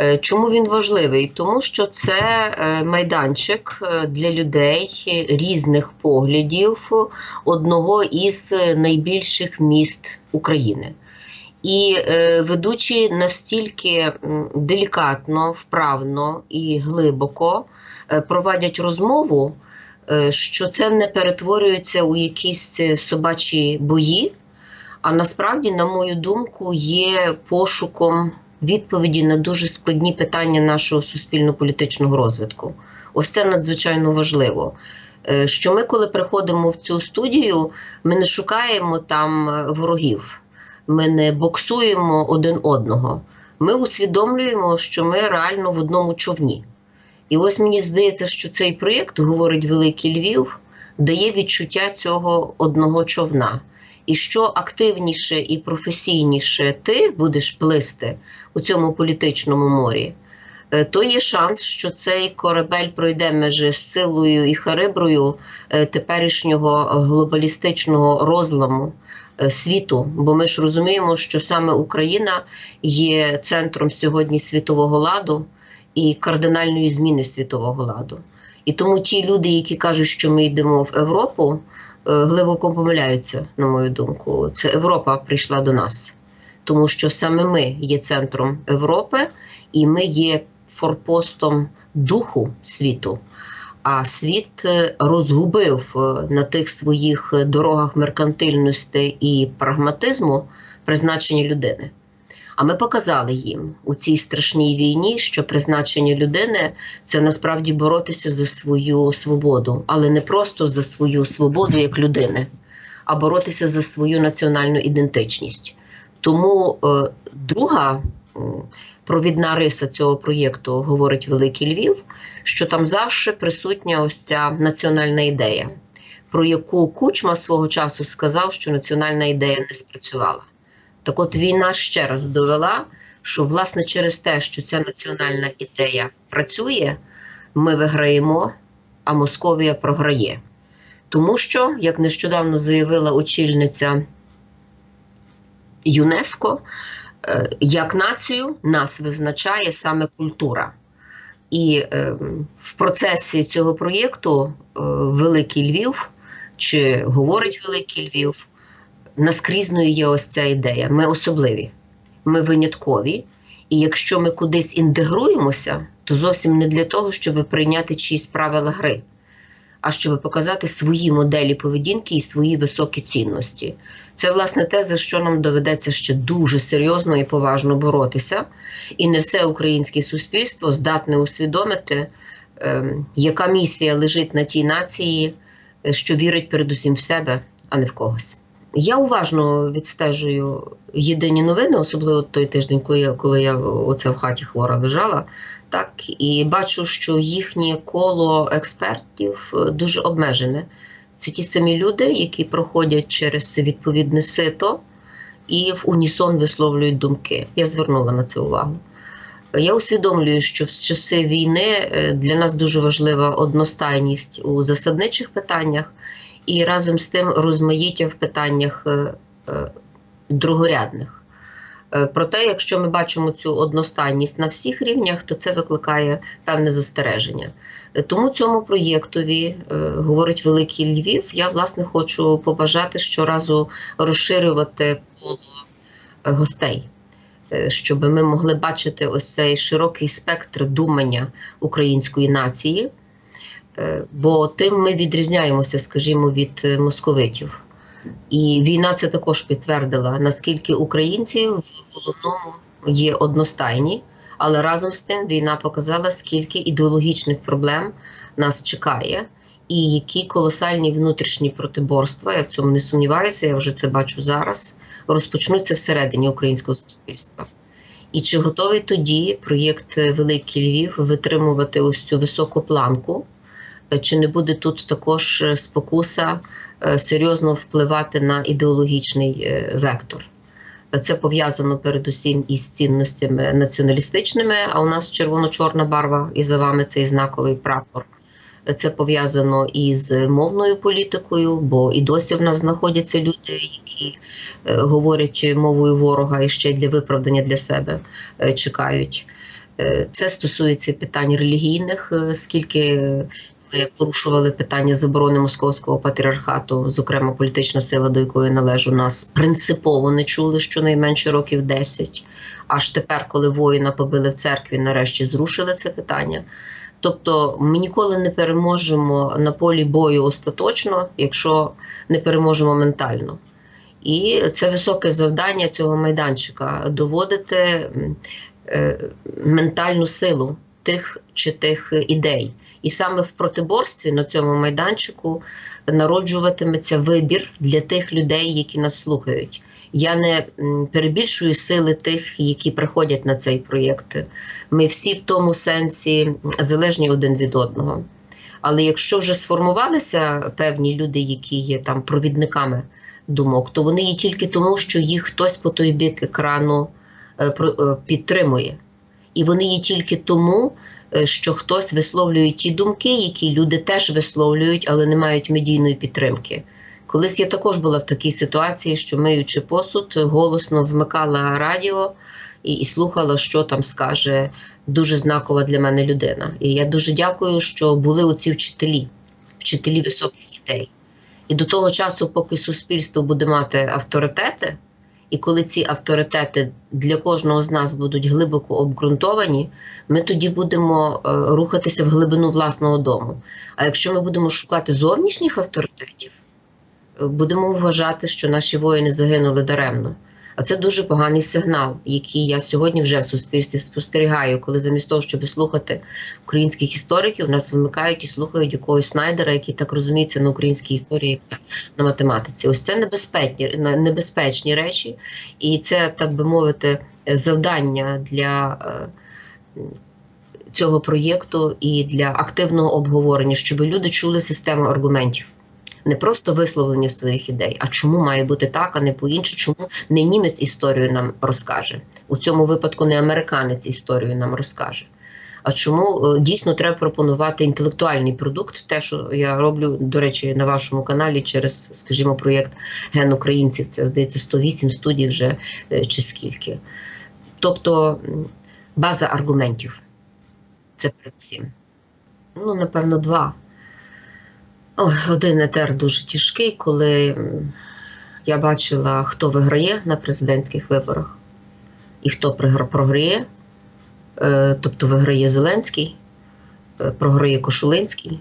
Е, Чому він важливий? Тому що це е, майданчик е, для людей різних поглядів одного із найбільших міст України. І ведучі настільки делікатно, вправно і глибоко проводять розмову, що це не перетворюється у якісь собачі бої, а насправді, на мою думку, є пошуком відповіді на дуже складні питання нашого суспільно-політичного розвитку. Ось це надзвичайно важливо. Е, Що ми, коли приходимо в цю студію, ми не шукаємо там е, ворогів, ми не боксуємо один одного. Ми усвідомлюємо, що ми реально в одному човні. І ось мені здається, що цей проєкт, говорить Великий Львів, дає відчуття цього одного човна. І що активніше і професійніше ти будеш плисти у цьому політичному морі, е, то є шанс, що цей корабель пройде межі силою і хариброю е, теперішнього глобалістичного розламу е, світу. Бо ми ж розуміємо, що саме Україна є центром сьогодні світового ладу і кардинальної зміни світового ладу. І тому ті люди, які кажуть, що ми йдемо в Європу, е, глибоко помиляються, на мою думку. Це Європа прийшла до нас, тому що саме ми є центром Європи, і ми є форпостом духу світу. А світ е, розгубив е, на тих своїх дорогах меркантильності і прагматизму призначення людини. А ми показали їм у цій страшній війні, що призначення людини це насправді боротися за свою свободу, але не просто за свою свободу як людини, а боротися за свою національну ідентичність. Тому е, друга провідна риса цього проєкту говорить Великий Львів, що там завжди присутня ось ця національна ідея, про яку Кучма свого часу сказав, що національна ідея не спрацювала. Так от війна ще раз довела, що власне через те, що ця національна ідея працює, ми виграємо, а Московія програє. Тому що, як нещодавно заявила очільниця ЮНЕСКО, е, як націю нас визначає саме культура. І е, в процесі цього проєкту е, Великий Львів чи говорить Великий Львів, наскрізною є ось ця ідея. Ми особливі, ми виняткові. І якщо ми кудись інтегруємося, то зовсім не для того, щоб прийняти чиїсь правила гри, а щоб показати свої моделі поведінки і свої високі цінності. Це, власне, те, за що нам доведеться ще дуже серйозно і поважно боротися. І не все українське суспільство здатне усвідомити, ем, яка місія лежить на тій нації, е, що вірить передусім в себе, а не в когось. Я уважно відстежую єдині новини, особливо той тиждень, коли я, коли я оце в хаті хвора лежала, так і бачу, що їхнє коло експертів е, дуже обмежене. Це ті самі люди, які проходять через відповідне сито і в унісон висловлюють думки. Я звернула на це увагу. Я усвідомлюю, що в часи війни е, для нас дуже важлива одностайність у засадничих питаннях і разом з тим розмаїття в питаннях е, е, другорядних. Е, Проте, якщо ми бачимо цю одностайність на всіх рівнях, то це викликає певне застереження. Тому цьому проєктові, говорить Великий Львів, я власне хочу побажати щоразу розширювати коло гостей, щоб ми могли бачити ось цей широкий спектр думання української нації. Е, Бо тим ми відрізняємося, скажімо, від е, московитів. І війна це також підтвердила, наскільки українці в головному є одностайні, але разом з тим війна показала, скільки ідеологічних проблем нас чекає, і які колосальні внутрішні протиборства, я в цьому не сумніваюся, я вже це бачу зараз, розпочнуться всередині українського суспільства. І чи готовий тоді проєкт Великий Львів витримувати ось цю високу планку? Чи не буде тут також е, спокуса е, серйозно впливати на ідеологічний е, вектор? Це пов'язано передусім із цінностями націоналістичними. А у нас червоно-чорна барва, і за вами цей знаковий прапор. Це пов'язано із мовною політикою, бо і досі в нас знаходяться люди, які говорять мовою ворога і ще для виправдання для себе чекають. Це стосується питань релігійних, скільки ми порушували питання заборони московського патріархату, зокрема політична сила, до якої належу, нас принципово не чули щонайменше років 10. Аж тепер, коли воїна побили в церкві, нарешті зрушили це питання. Тобто ми ніколи не переможемо на полі бою остаточно, якщо не переможемо ментально. І це високе завдання цього майданчика доводити е, ментальну силу тих чи тих ідей. І саме в протиборстві на цьому майданчику народжуватиметься вибір для тих людей, які нас слухають. Я не перебільшую сили тих, які приходять на цей проєкт. Ми всі в тому сенсі залежні один від одного. Але якщо вже сформувалися певні люди, які є там провідниками думок, то вони є тільки тому, що їх хтось по той бік екрану е, е, підтримує. І вони є тільки тому, е, що хтось висловлює ті думки, які люди теж висловлюють, але не мають медійної підтримки. Колись я також була в такій ситуації, що миючи посуд, голосно вмикала радіо і, і слухала, що там скаже дуже знакова для мене людина. І я дуже дякую, що були оці вчителі, вчителі високих ідей. І до того часу, поки суспільство буде мати авторитети, і коли ці авторитети для кожного з нас будуть глибоко обґрунтовані, ми тоді будемо е, рухатися в глибину власного дому. А якщо ми будемо шукати зовнішніх авторитетів, е, будемо вважати, що наші воїни загинули даремно. А це дуже поганий сигнал, який я сьогодні вже в суспільстві спостерігаю, коли замість того, щоб слухати українських істориків, нас вимикають і слухають якогось Снайдера, який так розуміється на українській історії, на математиці. Ось це небезпечні, небезпечні речі, і це, так би мовити, завдання для е, цього проєкту і для активного обговорення, щоб люди чули систему аргументів. Не просто висловлення своїх ідей, а чому має бути так, а не по-іншому, чому не німець історію нам розкаже. У цьому випадку не американець історію нам розкаже. А чому е, дійсно треба пропонувати інтелектуальний продукт? Те, що я роблю, до речі, на вашому каналі через, скажімо, проєкт Ген українців. Це здається 108 студій вже е, чи скільки. Тобто база аргументів. Це передусім. Ну, напевно, два. Один етер дуже тяжкий, коли я бачила, хто виграє на президентських виборах і хто програє. Е, Тобто виграє Зеленський, е, програє Кошулинський.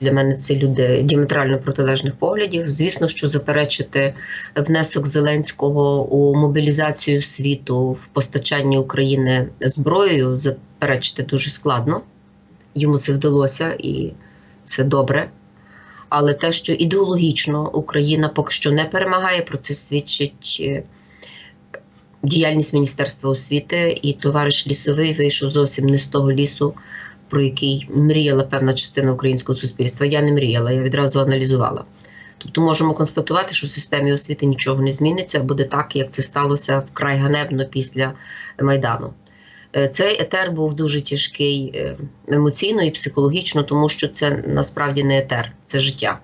Для мене це люди діаметрально протилежних поглядів. Звісно, що заперечити внесок Зеленського у мобілізацію світу в постачанні України зброєю заперечити дуже складно. Йому це вдалося і це добре. Але те, що ідеологічно Україна поки що не перемагає, про це свідчить е, діяльність Міністерства освіти. І товариш лісовий вийшов зовсім не з того лісу, про який мріяла певна частина українського суспільства. Я не мріяла, я відразу аналізувала. Тобто можемо констатувати, що в системі освіти нічого не зміниться, буде так, як це сталося вкрай ганебно після Майдану. Е, Цей етер був дуже тяжкий е, емоційно і психологічно, тому що це насправді не етер, це життя.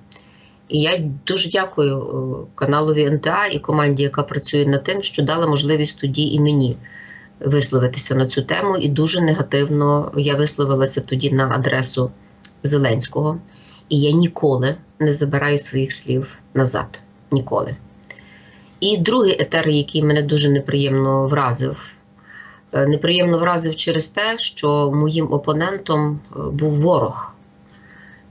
І я дуже дякую е, каналові НТА і команді, яка працює над тим, що дала можливість тоді і мені висловитися на цю тему. І дуже негативно я висловилася тоді на адресу Зеленського. І я ніколи не забираю своїх слів назад. Ніколи. І другий етер, який мене дуже неприємно вразив. Е, Неприємно вразив через те, що моїм опонентом е, був ворог.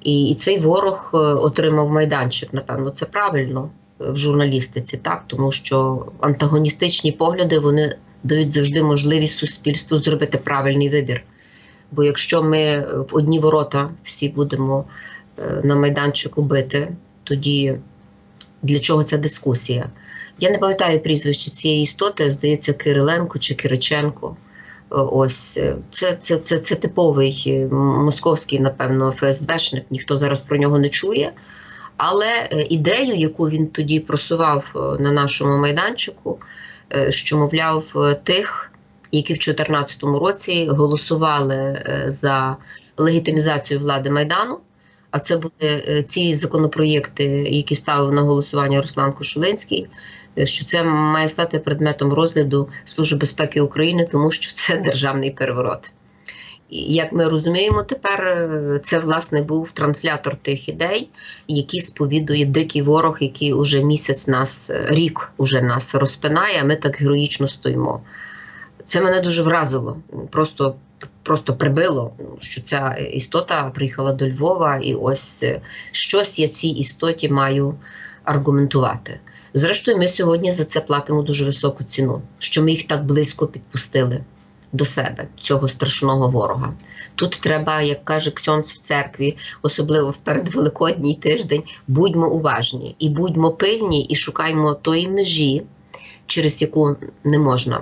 І, і цей ворог е, отримав майданчик. Напевно, це правильно в журналістиці, так тому що антагоністичні погляди вони дають завжди можливість суспільству зробити правильний вибір. Бо якщо ми в одні ворота всі будемо на майданчику бити, тоді для чого ця дискусія? Я не пам'ятаю прізвище цієї істоти, здається, Кириленко чи Кириченко. Е, Ось е, це, це, це, це типовий е, московський, напевно, ФСБшник. Ніхто зараз про нього не чує. Але ідею, яку він тоді просував на нашому майданчику, що, мовляв, тих, які в 2014 році голосували за легітимізацію влади Майдану. А це були е, ці законопроєкти, які ставив на голосування Руслан Кошулинський, е, що це має стати предметом розгляду Служби безпеки України, тому що це державний переворот. І, Як ми розуміємо, тепер е, це власне був транслятор тих ідей, які сповідує дикий ворог, який уже місяць нас, рік уже нас розпинає, а ми так героїчно стоїмо. Це мене дуже вразило. Просто, просто прибило, що ця істота приїхала до Львова, і ось е, щось я цій істоті маю аргументувати. Зрештою, ми сьогодні за це платимо дуже високу ціну, що ми їх так близько підпустили до себе, цього страшного ворога. Тут треба, як каже Ксьонц в церкві, особливо в передвеликодній тиждень, будьмо уважні і будьмо пильні, і шукаймо тої межі, через яку не можна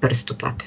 переступати.